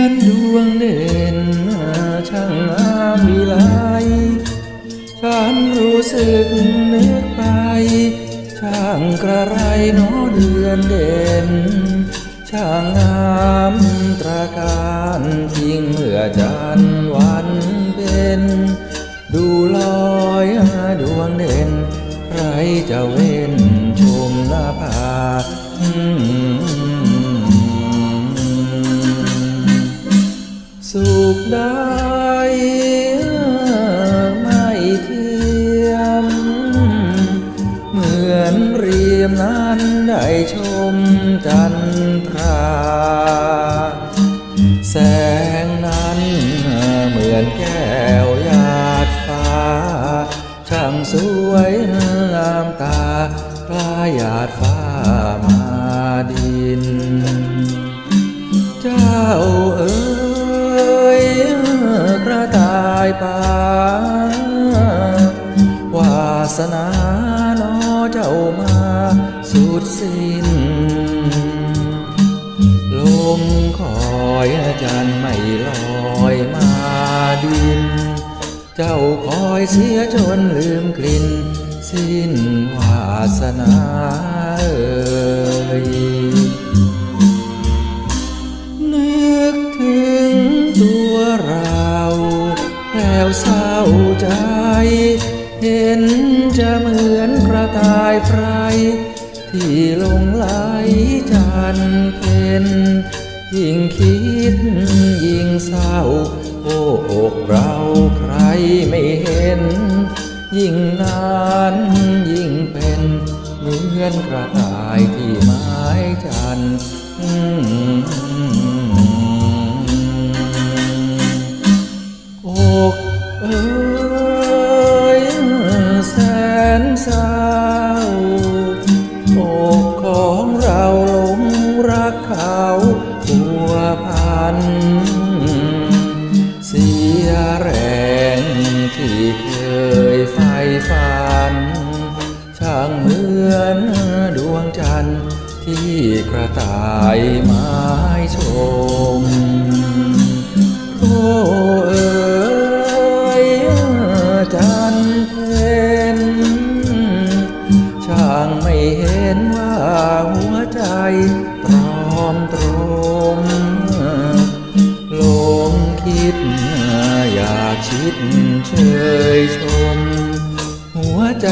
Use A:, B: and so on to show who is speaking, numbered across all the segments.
A: อนดวงเด่นช่างงามวิไลฉันรู้สึกนึกไป ช่างกระไรน้อเดือนเด่น ช่างงามตราการพิ้งเมื่อจันวันเป็น ดูลอยดวงเด่น ใครจะเว้นชมหน้าผา สุขได้ไม่เทียม เหมือนเรียมนั้นได้ชมจันทราแสงนั้นเหมือนแก้วหยาดฟ้า ช่างสวยงามตาคล้ายหยาดฟ้ามาดิน สนาหนอเจ้ามาสุดสิ้น ลมคอยจันทร์ไม่ลอยมาดิน เจ้าคอยเสียจนลืมกลิ่น สิ้นวาสนาเอ่ยนึกถึงตัวเราแผ่วเศร้าใจ เห็นจะเหมือนกระต่ายไพรที่ลงไหลจันเป็นยิ่งคิดยิ่งเศร้า โอ้อกเราใครไม่เห็น ยิ่งนานยิ่งเป็นเหมือนกระต่ายที่ไม้จันอกเอ้ย เศร้าอกของเราหลงรักเขาผัวพัน เสียแรงที่เคยใฝ่ฝัน ช่างเหมือนดวงจันทร์ที่กระต่ายไม้ชม อมหัวใจ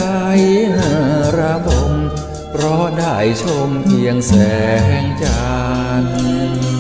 A: ระบม เพราะได้ชมเพียงแสงจันทร์